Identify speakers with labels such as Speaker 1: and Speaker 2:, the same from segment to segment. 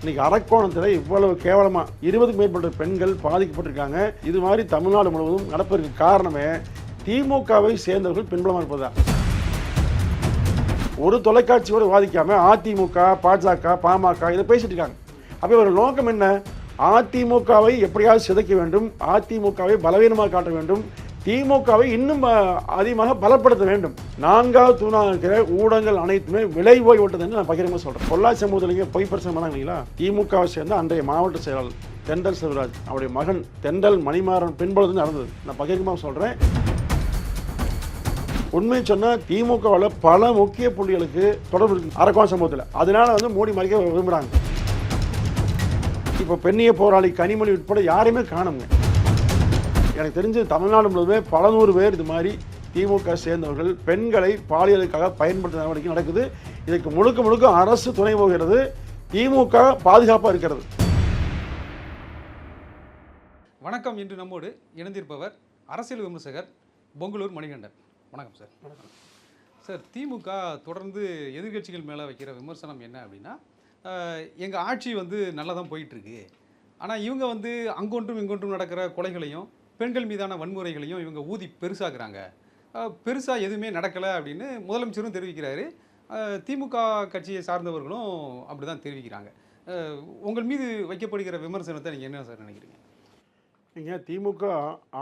Speaker 1: இன்னைக்கு அரக்கோணத்தில் இவ்வளவு கேவலமா இருபதுக்கு மேற்பட்ட பெண்கள் பாதிக்கப்பட்டிருக்காங்க. இது மாதிரி தமிழ்நாடு முழுவதும் நடப்பதற்கு காரணமே திமுகவை சேர்ந்தவர்கள் பின்பலமாக இருப்பதுதான். ஒரு தொலைக்காட்சியோட வாதிக்காம அதிமுக பாஜக பாமக இதை பேசிட்டு இருக்காங்க. அப்போ இவர்கள் நோக்கம் என்ன? அதிமுகவை எப்படியாவது சிதைக்க வேண்டும். அதிமுகவை பலவீனமாக காட்ட வேண்டும். திமுகவை இன்னும் அதிகமாக பலப்படுத்த வேண்டும். நான்காவது தூணாக இருக்கிற ஊடகங்கள் அனைத்துமே விலை போய் விட்டது என்று நான் பகிரமாக சொல்கிறேன் பொள்ளாச்சி சமூகத்திலேயே பொய் பிரச்சனை பண்ணாங்க இல்லைங்களா திமுகவை சேர்ந்த அன்றைய மாவட்ட செயலாளர் தெண்டல் சிவராஜ் அவருடைய மகன் தெண்டல் மணிமாறன் பின்புலத்தில் நடந்தது. நான் பகிரமாக சொல்கிறேன் உண்மை சொன்னால் திமுகவில் பல முக்கிய புள்ளிகளுக்கு தொடர்பு இருக்கு அரக்கோண சம்பவத்தில் அதனால வந்து மோடி மறைக்க விரும்புகிறாங்க இப்போ பெண்ணிய போராளி கனிமொழி உட்பட யாரையுமே காணுங்க எனக்கு தெரிஞ்சு தமிழ்நாடு முழுவதுமே பல நூறு பேர் இது மாதிரி திமுக சேர்ந்தவர்கள் பெண்களை பாலியலுக்காக பயன்படுத்த நடவடிக்கை நடக்குது. இதுக்கு முழுக்க முழுக்க அரசு துணை போகிறது. திமுக பாதுகாப்பாக இருக்கிறது.
Speaker 2: வணக்கம். இன்று நம்மோடு இணைந்திருப்பவர் அரசியல் விமர்சகர் பொங்கலூர் மணிகண்டன். வணக்கம் சார் சார் திமுக தொடர்ந்து எதிர்க்கட்சிகள் மேலே வைக்கிற விமர்சனம் என்ன அப்படின்னா எங்கள் ஆட்சி வந்து நல்லா தான் போயிட்டுருக்கு ஆனால் இவங்க வந்து அங்கொன்றும் இங்கொன்றும் நடக்கிற கொலைகளையும் பெண்கள் மீதான வன்முறைகளையும் இவங்க ஊதி பெருசாக்குறாங்க. பெருசாக எதுவுமே நடக்கலை அப்படின்னு முதலமைச்சரும் தெரிவிக்கிறாரு. திமுக கட்சியை சார்ந்தவர்களும் அப்படி தான் தெரிவிக்கிறாங்க உங்கள் மீது வைக்கப்படுகிற விமர்சனத்தை நீங்கள் என்ன சார் நினைக்கிறீங்க?
Speaker 1: நீங்கள் திமுக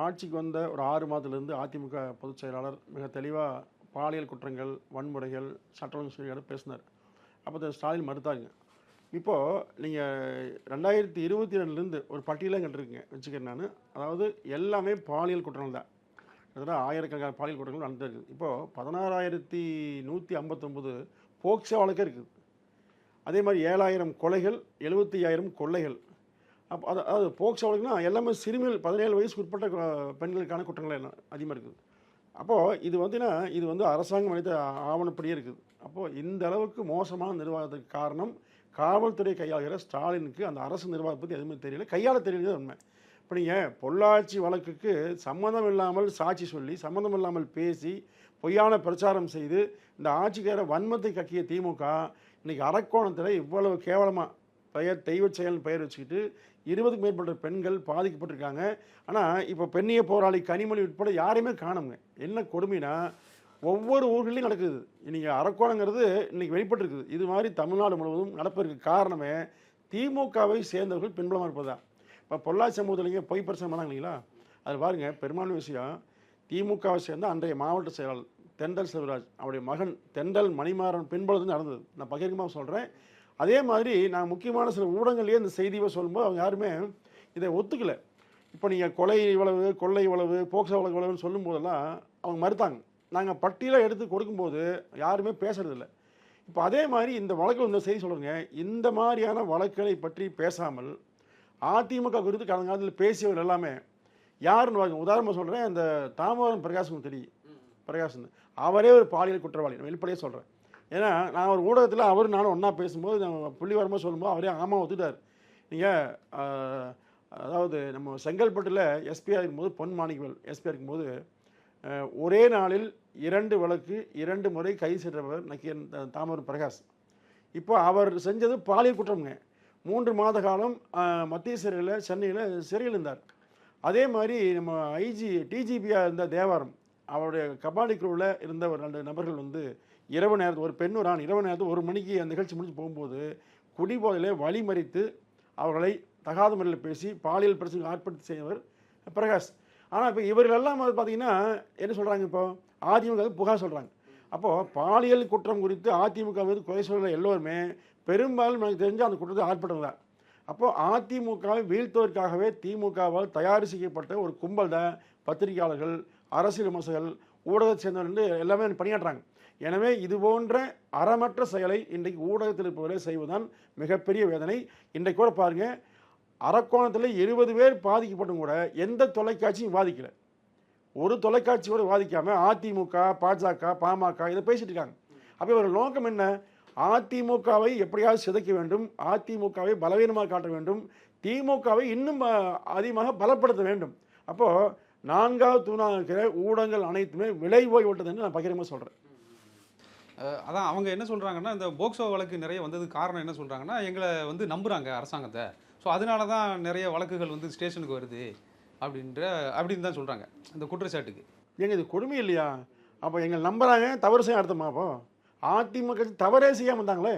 Speaker 1: ஆட்சிக்கு வந்த ஒரு ஆறு மாதத்துலேருந்து அதிமுக பொதுச் செயலாளர் மிக தெளிவாக பாலியல் குற்றங்கள் வன்முறைகள் சட்டம் சீர்கேடு பேசினார். அப்போ ஸ்டாலின் மறுத்தாங்க இப்போது நீங்கள் ரெண்டாயிரத்தி இருபத்தி ரெண்டுலேருந்து ஒரு பட்டியலாக கண்டிருக்கீங்க வச்சுக்கிறேன் நான். அதாவது எல்லாமே பாலியல் குற்றங்கள் தான். கிட்டத்தட்ட ஆயிரக்கணக்கான பாலியல் குற்றங்கள் நடந்திருக்கு. இப்போது பதினாறாயிரத்தி நூற்றி ஐம்பத்தொம்போது போக்சோ வழக்கே இருக்குது. அதே மாதிரி ஏழாயிரம் கொலைகள் எழுபத்தி ஐயாயிரம் கொள்ளைகள். அப்போ அது அதாவது போக்சோ வழக்குனா எல்லாமே சிறுமிகள் பதினேழு வயசுக்கு உட்பட்ட பெண்களுக்கான குற்றங்கள் என்ன அதிகமாக இருக்குது. அப்போது இது வந்துன்னா இது வந்து அரசாங்கம் அளித்த ஆவணப்படியே இருக்குது. அப்போது இந்த அளவுக்கு மோசமான நிர்வாகத்துக்கு காரணம் காவல்துறை கையாளுகிற ஸ்டாலினுக்கு அந்த அரசு நிர்வாகம் பற்றி எதுவுமே தெரியல. கையாள தெரியல உண்மை. இப்போ நீங்கள் பொள்ளாச்சி வழக்குக்கு சம்மந்தம் இல்லாமல் சாட்சி சொல்லி சம்மந்தம் இல்லாமல் பேசி பொய்யான பிரச்சாரம் செய்து இந்த ஆட்சிக்கார வன்மத்தை கக்கிய திமுக இன்றைக்கி அரக்கோணத்தில் இவ்வளவு கேவலமாக பெயர் தெய்வச் செயல் பெயர் வச்சுக்கிட்டு இருபதுக்கு மேற்பட்ட பெண்கள் பாதிக்கப்பட்டிருக்காங்க. ஆனால் இப்போ பெண்ணிய போராளி கனிமொழி உட்பட யாரையுமே காணுங்க என்ன கொடுமைனா ஒவ்வொரு ஊர்களையும் நடக்குது. இன்றைக்கி அரக்கோணங்கிறது இன்றைக்கி வெளிப்பட்டுருக்குது. இது மாதிரி தமிழ்நாடு முழுவதும் நடப்பதற்கு காரணமே திமுகவை சேர்ந்தவர்கள் பின்பலமாக இருப்பதா இப்போ பொள்ளாச்சி சமூகத்திலேயே பொய் பிரச்சனை பண்ணாங்க இல்லைங்களா? அது பாருங்கள் பெரும்பான்மை விஷயம் திமுகவை சேர்ந்த அன்றைய மாவட்ட செயலாளர் தெண்டல் சிவராஜ் அவருடைய மகன் தெண்டல் மணிமாறன் பின்புலத்தில் நடந்தது. நான் பகிரங்கமாக சொல்கிறேன் அதே மாதிரி நான் முக்கியமான சில ஊடகங்கள்லேயே இந்த செய்தியை சொல்லும்போது அவங்க யாருமே இதை ஒத்துக்கலை. இப்போ நீங்கள் கொலை இவ்வளவு கொள்ளை இவ்வளவு போக்சோ வழக்கு இவ்வளவுன்னு சொல்லும் போதெல்லாம் அவங்க மறுத்தாங்க. நாங்கள் பட்டியலாக எடுத்து கொடுக்கும்போது யாருமே பேசுறதில்ல. இப்போ அதே மாதிரி இந்த வழக்கு இந்த செய்தி சொல்லுங்க. இந்த மாதிரியான வழக்குகளை பற்றி பேசாமல் அதிமுக குறித்து கடந்த காலத்தில் பேசியவர் எல்லாமே யாருன்னு உதாரணமாக சொல்கிறேன் இந்த தாமோதரன் பிரகாசம் தெரியும். பிரகாசன். அவரே ஒரு பாலியல் குற்றவாளி. நான் வெளிப்படையே சொல்கிறேன் ஏன்னா நான் ஒரு ஊடகத்தில் அவர் நானும் ஒன்றா பேசும்போது நம்ம புள்ளி வரமாக சொல்லும்போது அவரே ஆமாம் ஒத்துட்டார். நீங்கள் அதாவது நம்ம செங்கல்பட்டில் எஸ்பியாக இருக்கும்போது பொன் மாணிக்கவேல் எஸ்பியாக இருக்கும்போது ஒரே நாளில் இரண்டு வழக்கு இரண்டு முறை கைது சென்றவர் நக்கீரன் தாமரம் பிரகாஷ். இப்போ அவர் செஞ்சது பாலியல் குற்றம்ங்க. மூன்று மாத காலம் மத்திய சிறையில் சென்னையில் சிறையில் இருந்தார். அதே மாதிரி நம்ம ஐஜி டிஜிபியாக இருந்த தேவாரம் அவருடைய கபாடி குழுவில் இருந்த ஒரு ரெண்டு நபர்கள் வந்து இரவு நேரத்து ஒரு பெண் ஒரு ஆண் இரவு நேரத்து ஒரு மணிக்கு அந்த நிகழ்ச்சி முடிஞ்சு போகும்போது குடிபோதையிலே வழிமறித்து அவர்களை தகாத முறையில் பேசி பாலியல் பிரச்சனை ஆட்படுத்தி செய்தவர் பிரகாஷ். ஆனால் இப்போ இவர்கள் எல்லாம் வந்து பார்த்தீங்கன்னா என்ன சொல்கிறாங்க இப்போ? அதிமுக புகார் சொல்கிறாங்க அப்போது பாலியல் குற்றம் குறித்து அதிமுக மீது குறை சொல்கிற எல்லோருமே பெரும்பாலும் எனக்கு தெரிஞ்சு அந்த குற்றத்தை ஆட்பட்டவங்க தான் அப்போது அதிமுகவை வீழ்த்துவதற்காகவே திமுகவால் தயார் செய்யப்பட்ட ஒரு கும்பல் தான் பத்திரிகையாளர்கள் அரசியல் விமர்சகர்கள் ஊடகத்தை சேர்ந்தவர்கள் எல்லாமே பணியாற்றுறாங்க. எனவே இது போன்ற அறமற்ற செயலை இன்றைக்கு ஊடகத்தில் இருப்பவர்களே செய்வதுதான் மிகப்பெரிய வேதனை. இன்றைக்கு கூட பாருங்கள் அரக்கோணத்தில் இருபது பேர் பாதிக்கப்பட்டும் கூட எந்த தொலைக்காட்சியும் பாதிக்கல ஒரு தொலைக்காட்சி கூட அதிமுக பாஜக பாமக இதை பேசிட்டு இருக்காங்க. அப்போ இவர்கள் நோக்கம் என்ன? அதிமுகவை எப்படியாவது சிதைக்க வேண்டும் அதிமுகவை பலவீனமாக காட்ட வேண்டும் திமுகவை இன்னும் அதிகமாக பலப்படுத்த வேண்டும். அப்போது நான்காவது தூணாக இருக்கிற ஊடகங்கள் அனைத்துமே விலை போய் விட்டது என்று நான் பகிரமாக
Speaker 2: சொல்கிறேன் அதான் அவங்க என்ன சொல்கிறாங்கன்னா இந்த போக்சோ வழக்கு நிறைய வந்தது காரணம் என்ன சொல்கிறாங்கன்னா எங்களை வந்து நம்புகிறாங்க அரசாங்கத்தை. ஸோ அதனால தான் நிறைய வழக்குகள் வந்து ஸ்டேஷனுக்கு வருது அப்படின்ற அப்படின்னு தான் சொல்கிறாங்க இந்த குற்றச்சாட்டுக்கு.
Speaker 1: ஏங்க இது கொடுமை இல்லையா? அப்போ எங்கள் நம்பராக தவறு செய்ய அர்த்தமா அப்போ? அதிமுக கட்சி தவறே செய்யாமல் இருந்தாங்களே?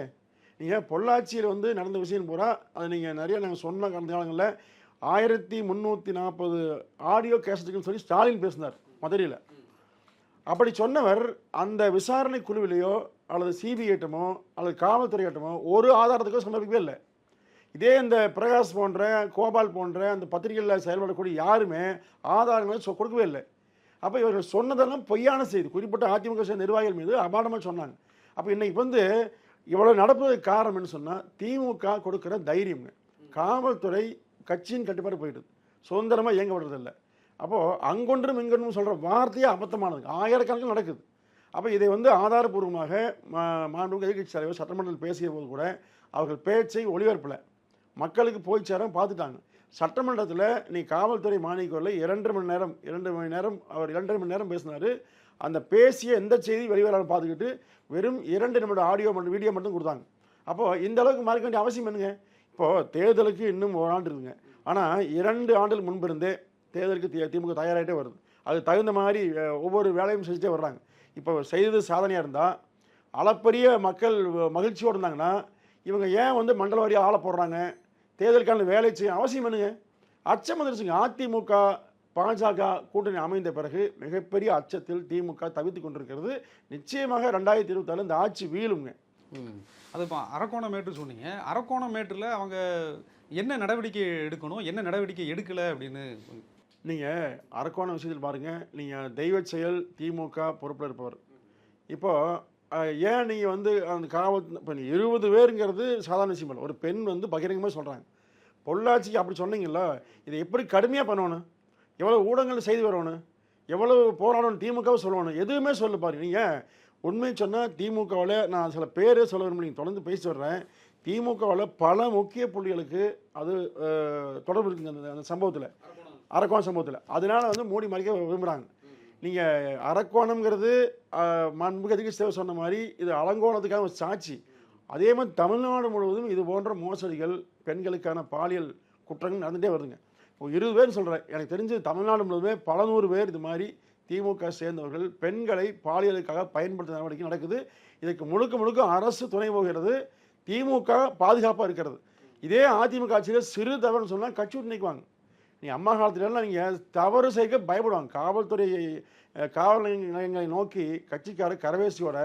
Speaker 1: நீங்கள் பொள்ளாச்சியில் வந்து நடந்த விஷயம் பூரா அது நீங்கள் நிறைய நாங்கள் சொன்ன கடந்த காலங்களில். ஆயிரத்தி முந்நூற்றி நாற்பது ஆடியோ கேசட்டுக்குன்னு சொல்லி ஸ்டாலின் பேசினார் மதுரையில். அப்படி சொன்னவர் அந்த விசாரணை குழுவிலேயோ அல்லது சிபிஐட்டமோ அல்லது காவல்துறையிட்டமோ ஒரு ஆதாரத்துக்கோ சமர்ப்பிக்கவே இல்லை. இதே இந்த பிரகாஷ் போன்ற கோபால் போன்ற அந்த பத்திரிகையில் செயல்படக்கூடிய யாருமே ஆதாரங்களை சொ- கொடுக்கவே இல்லை. அப்போ இவர்கள் சொன்னதெல்லாம் பொய்யான செய்தி. குறிப்பிட்ட அதிமுக நிர்வாகிகள் மீது அபாடமாக சொன்னாங்க. அப்போ இன்றைக்கி வந்து இவ்வளோ நடப்பதற்கு காரணம் என்ன சொன்னால் திமுக கொடுக்குற தைரியம்ங்க. காவல்துறை கட்சியின் கட்டுப்பாடு போயிடுது. சுதந்திரமாக இயங்க விடுறதில்லை. அப்போது அங்கொன்றும் இங்கொன்றும் சொல்கிற வார்த்தையே அபத்தமானது. ஆயிரக்கணக்கில் நடக்குது. அப்போ இதை வந்து ஆதாரபூர்வமாக மா- மாண்புமிகு எதிர்கட்சி தலைவர் சட்டமன்றத்தில் பேசிய போது கூட அவர்கள் பேச்சை ஒளிபரப்பில். மக்களுக்கு போய் சேர பார்த்துட்டாங்க. சட்டமன்றத்தில் நீ காவல்துறை மானியக்கோரில் இரண்டு மணி நேரம் இரண்டு மணி நேரம் அவர் இரண்டரை மணி நேரம் பேசினார். அந்த பேசிய எந்த செய்தி வெளிவராமல் பார்த்துக்கிட்டு வெறும் இரண்டு நிமிட ஆடியோ மட்டும் வீடியோ மட்டும் கொடுத்தாங்க. அப்போது இந்த அளவுக்கு மாறிக்க வேண்டிய அவசியம் என்னங்க? இப்போது தேர்தலுக்கு இன்னும் ஒரு ஆண்டு இருக்குங்க. ஆனால் இரண்டு ஆண்டுகள் முன்பிருந்தே தேர்தலுக்கு திமுக தயாராகிட்டே வருது. அது தகுந்த மாதிரி ஒவ்வொரு வேலையும் செஞ்சுட்டே வர்றாங்க. இப்போ செய்தது சாதனையாக இருந்தால் அளப்பரிய மக்கள் மகிழ்ச்சியோடு இருந்தாங்கன்னா இவங்க ஏன் வந்து மண்டல வாரியாக ஆளை போடுறாங்க? தேர்தலுக்கான வேலை செய்ய அவசியம் என்னங்க? அச்சம் வந்துருச்சுங்க. அதிமுக பாஜக கூட்டணி அமைந்த பிறகு மிகப்பெரிய அச்சத்தில் திமுக தவித்து கொண்டிருக்கிறது. நிச்சயமாக ரெண்டாயிரத்தி இருபத்தாலு இந்த ஆட்சி வீழுங்க.
Speaker 2: அது இப்போ அரக்கோணமேட்டு சொன்னீங்க. அரக்கோணமேட்டில் அவங்க என்ன நடவடிக்கை எடுக்கணும் என்ன நடவடிக்கை எடுக்கலை அப்படின்னு
Speaker 1: நீங்கள் அரக்கோணம் விஷயத்தில் பாருங்கள் நீங்கள் தெய்வ செயல் திமுக பொறுப்பில் இருப்பவர். இப்போ அஹ், ஏன் நீங்கள் வந்து அந்த காவல் இப்போ இருபது பேருங்கிறது சாதாரண விஷயம் இல்லை ஒரு பெண் வந்து பகிரங்கமாக சொல்கிறாங்க பொள்ளாச்சிக்கு அப்படி சொன்னீங்களா இதை எப்படி கடுமையாக பண்ணணும்? எவ்வளோ ஊடகங்கள் செய்து வரணும்? எவ்வளோ போராடணும்? திமுகவை சொல்லணும்? எதுவுமே சொல்ல பாருங்க நீங்கள் உண்மை சொன்னால் திமுகவில் நான் சில பேரே சொல்ல விரும்பல நீங்கள் தொடர்ந்து பேசி வர்றேன். திமுகவில் பல முக்கிய புள்ளிகளுக்கு அது தொடர்பு இருக்குங்க அந்த- அந்த சம்பவத்தில். அரக்கோணம் சம்பவத்தில். அதனால் வந்து மூடி மறைக்க விரும்புகிறாங்க நீங்கள் அரக்கோணம்ங்கிறது அஹ், சேவை சொன்ன மாதிரி இது அலங்கோணத்துக்கான ஒரு சாட்சி. அதே மாதிரி தமிழ்நாடு முழுவதும் இது போன்ற மோசடிகள் பெண்களுக்கான பாலியல் குற்றங்கள் நடந்துகிட்டே வருதுங்க. இப்போ இருபது பேர் சொல்கிறேன் எனக்கு தெரிஞ்சு தமிழ்நாடு முழுவதுமே பல நூறு பேர் இது மாதிரி திமுக சேர்ந்தவர்கள் பெண்களை பாலியலுக்காக பயன்படுத்த நடவடிக்கை நடக்குது. இதுக்கு முழுக்க முழுக்க அரசு துணை போகிறது. திமுக பாதுகாப்பாக இருக்கிறது. இதே அதிமுக ஆட்சியில் சிறு தவறுன்னு சொன்னால் கட்சி நிற்குவாங்க நீ அம்மா காலத்துலலாம் நீங்கள் தவறு செய்ய பயப்படுவாங்க. காவல்துறை காவல் நிலையங்களை நோக்கி கட்சிக்கார கரவேசியோட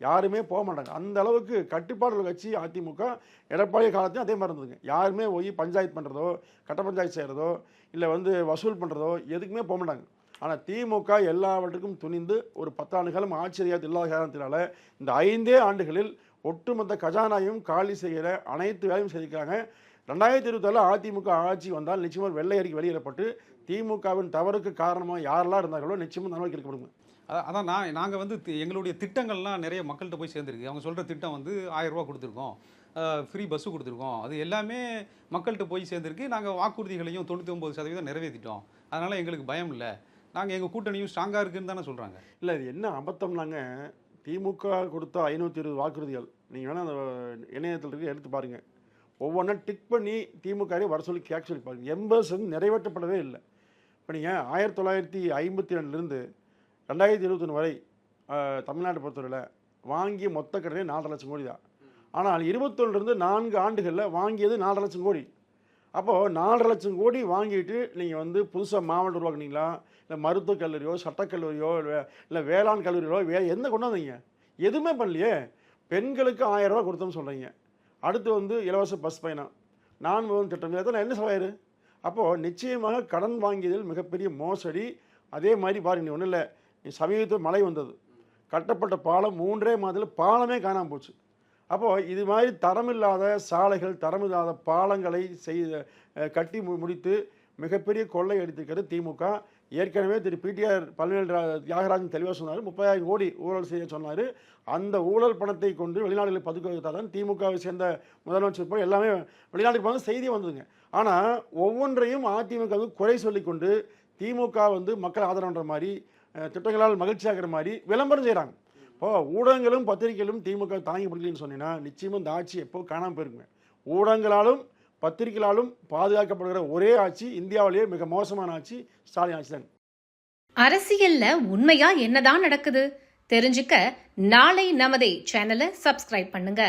Speaker 1: யாருமே போக மாட்டாங்க. அந்த அளவுக்கு கட்டுப்பாடு உள்ள கட்சி அதிமுக எடப்பாடி காலத்தையும் அதே மாதிரி இருந்ததுங்க. யாருமே போய் பஞ்சாயத்து பண்ணுறதோ கட்ட பஞ்சாயத்து செய்கிறதோ இல்லை வந்து வசூல் பண்ணுறதோ எதுக்குமே போக மாட்டாங்க. ஆனால் திமுக எல்லாவற்றுக்கும் துணிந்து ஒரு பத்தாண்டு காலம் ஆட்சி இல்லாத காரணத்தினால இந்த ஐந்தே ஆண்டுகளில் ஒட்டுமொத்த கஜானாவையும் காலி செய்கிற அனைத்து வேலையும் செய்திருக்காங்க ரெண்டாயிரத்தி இருபத்தாலு அதிமுக ஆட்சி வந்தால் நிச்சயமாக வெள்ளை அறிக்கை வெளியிடப்பட்டு திமுகவின் தவறுக்கு காரணமாக யாரெல்லாம் இருந்தார்களோ நிச்சயமாக நடவடிக்கை எடுக்கப்படுங்க
Speaker 2: அதான் நான் நாங்கள் வந்து எங்களுடைய திட்டங்கள்லாம் நிறைய மக்கள்கிட்ட போய் சேர்ந்துருக்கு. அவங்க சொல்கிற திட்டம் வந்து ஆயிரம் ரூபாய் கொடுத்துருக்கோம். ஃப்ரீ பஸ்ஸு கொடுத்துருக்கோம். அது எல்லாமே மக்கள்கிட்ட போய் சேர்ந்துருக்கு. நாங்கள் வாக்குறுதிகளையும் தொண்ணூற்றி ஒம்பது சதவீதம் நிறைவேற்றிட்டோம். அதனால் எங்களுக்கு பயம் இல்லை. நாங்கள் எங்கள் கூட்டணியும் ஸ்ட்ராங்காக இருக்குன்னு தானே சொல்கிறாங்க
Speaker 1: இல்லை இது என்ன அபத்தம்னாங்க? திமுக கொடுத்த ஐநூற்றி இருபது வாக்குறுதிகள். நீங்கள் வேணால் அந்த இணையத்தில் இருக்க எடுத்து பாருங்கள் ஒவ்வொன்றா டிக் பண்ணி திமுக வர சொல்லி கேட்க சொல்லி பாருங்கள் எண்பது சதவீதம் நிறைவேற்றப்படவே இல்லை. இப்போ நீங்கள் ஆயிரத்தி தொள்ளாயிரத்தி ஐம்பத்தி ரெண்டுலேருந்து ரெண்டாயிரத்தி இருபத்தொன்று வரை தமிழ்நாட்டை பொறுத்தவரையில் வாங்கிய மொத்த கடனே நாலரை லட்சம் கோடி தான். ஆனால் இருபத்தொன்னுலேருந்து நான்கு ஆண்டுகளில் வாங்கியது நாலரை லட்சம் கோடி. அப்போது நாலரை லட்சம் கோடி வாங்கிட்டு நீங்கள் வந்து புதுசாக மாவட்டம் உருவாக்குனீங்களா? இல்லை மருத்துவக் கல்லூரியோ சட்டக்கல்லூரியோ இல்லை இல்லை வேளாண் கல்லூரியோ வே எந்த கொண்டு வந்தீங்க? எதுவுமே பண்ணலையே. பெண்களுக்கு ஆயிரம் ரூபா கொடுத்தோம்னு சொல்கிறீங்க அடுத்து வந்து இலவச பஸ் பயணம். நான் முதல் திட்டம் இதெல்லாம் என்ன செலவாயிரு அப்போது நிச்சயமாக கடன் வாங்கியதில் மிகப்பெரிய மோசடி. அதே மாதிரி பாருங்க நீ ஒன்றும் இல்லை நீ சமீபத்தில் மழை வந்தது. கட்டப்பட்ட பாலம் மூன்றே மாதத்தில் பாலமே காணாமல் போச்சு. அப்போது இது மாதிரி தரமில்லாத சாலைகள் தரமில்லாத பாலங்களை செய்த கட்டி மு- முடித்து மிகப்பெரிய கொள்ளை எடுத்துக்கிறது திமுக ஏற்கனவே திரு பிடிஆர் பல்வேல் தியாகராஜன் தெளிவாக சொன்னார். முப்பதாயிரம் கோடி ஊழல் செய்ய சொன்னார். அந்த ஊழல் பணத்தை கொண்டு வெளிநாடுகளில் பதுக்க வைத்தாதான் திமுகவை சேர்ந்த முதலமைச்சர் போய் எல்லாமே வெளிநாட்டுக்கு போன செய்தி வந்ததுங்க. ஆனால் ஒவ்வொன்றையும் அதிமுக வந்து குறை சொல்லிக்கொண்டு திமுக வந்து மக்கள் ஆதரவுன்ற மாதிரி திட்டங்களால் மகிழ்ச்சியாகிற மாதிரி விளம்பரம் செய்கிறாங்க இப்போ ஊடகங்களும் பத்திரிகைகளும் திமுக தாங்கி பிடிக்கலன்னு சொன்னீங்கன்னா நிச்சயமாக இந்த ஆட்சி எப்போ காணாமல் போயிருக்குங்க. ஊடகங்களாலும் பத்திரிகைகளாலும் பாதுகாக்கப்படுகிற ஒரே ஆட்சி இந்தியாவிலேயே மிக மோசமான ஆட்சி ஸ்டாலின் ஆட்சி தான்.
Speaker 3: அரசியல்ல உண்மையா என்னதான் நடக்குது? தெரிஞ்சுக்க நாளை நமதே சேனலை சப்ஸ்கிரைப் பண்ணுங்க.